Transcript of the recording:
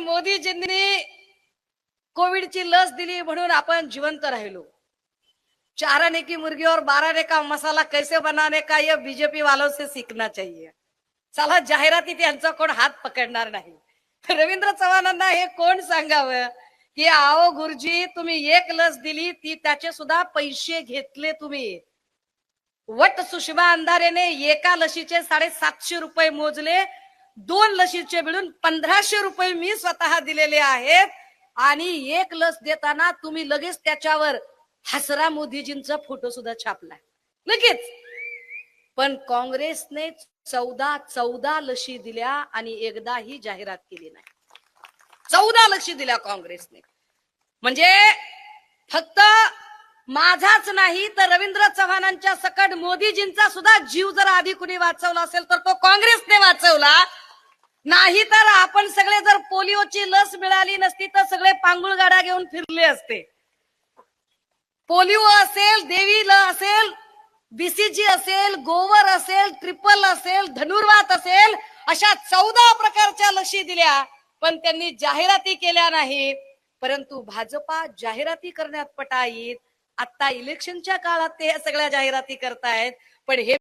मोदीजींनी कोविडची लस दिली म्हणून आपण जिवंत राहिलो. चारने की मुर्गी और बारह का मसाला कैसे बनाने का ये बीजेपी वालों से सीखना चाहिए. चला जाहिराती त्यांचा कोण हात पकडणार नाही. रवींद्र चव्हाणांना हे कोण सांगावं? की आओ गुरुजी तुम्ही एक लस दिली ती त्याचे सुद्धा पैसे घेतले तुम्ही. वट सुषमा अंधारेने एका लशीचे साडेसातशे रुपये मोजले दोन लशीचे मिळून पंधराशे रुपये मी स्वतः दिलेले आहेत. आणि एक लस देताना तुम्ही लगेच त्याच्यावर हसरा मोदीजींचा फोटो सुद्धा छापलाय. लगेच. पण काँग्रेसने चौदा चौदा लशी दिल्या आणि एकदाही जाहिरात केली नाही. चौदा लशी दिल्या काँग्रेसने. म्हणजे फक्त माझाच नाही तर रवींद्र चव्हाणांच्या सकट मोदीजींचा सुद्धा जीव जर आधी कुणी वाचवला असेल तर तो काँग्रेसने वाचवला. नाही तर आपण सगळे जर पोलिओची लस मिळाली नसती तर सगळे पांगुळ गाड्या घेऊन फिरले असते. पोलिओ असेल देवी ल असेल बीसीजी असेल गोवर असेल ट्रिपल असेल धनुर्वात असेल अशा चौदा प्रकारच्या लशी दिल्या पण त्यांनी जाहिराती केल्या नाही परंतु भाजपा जाहिराती करण्यात पटाईत. आता इलेक्शनच्या काळात ते सगळ्या जाहिराती करतायत पण हे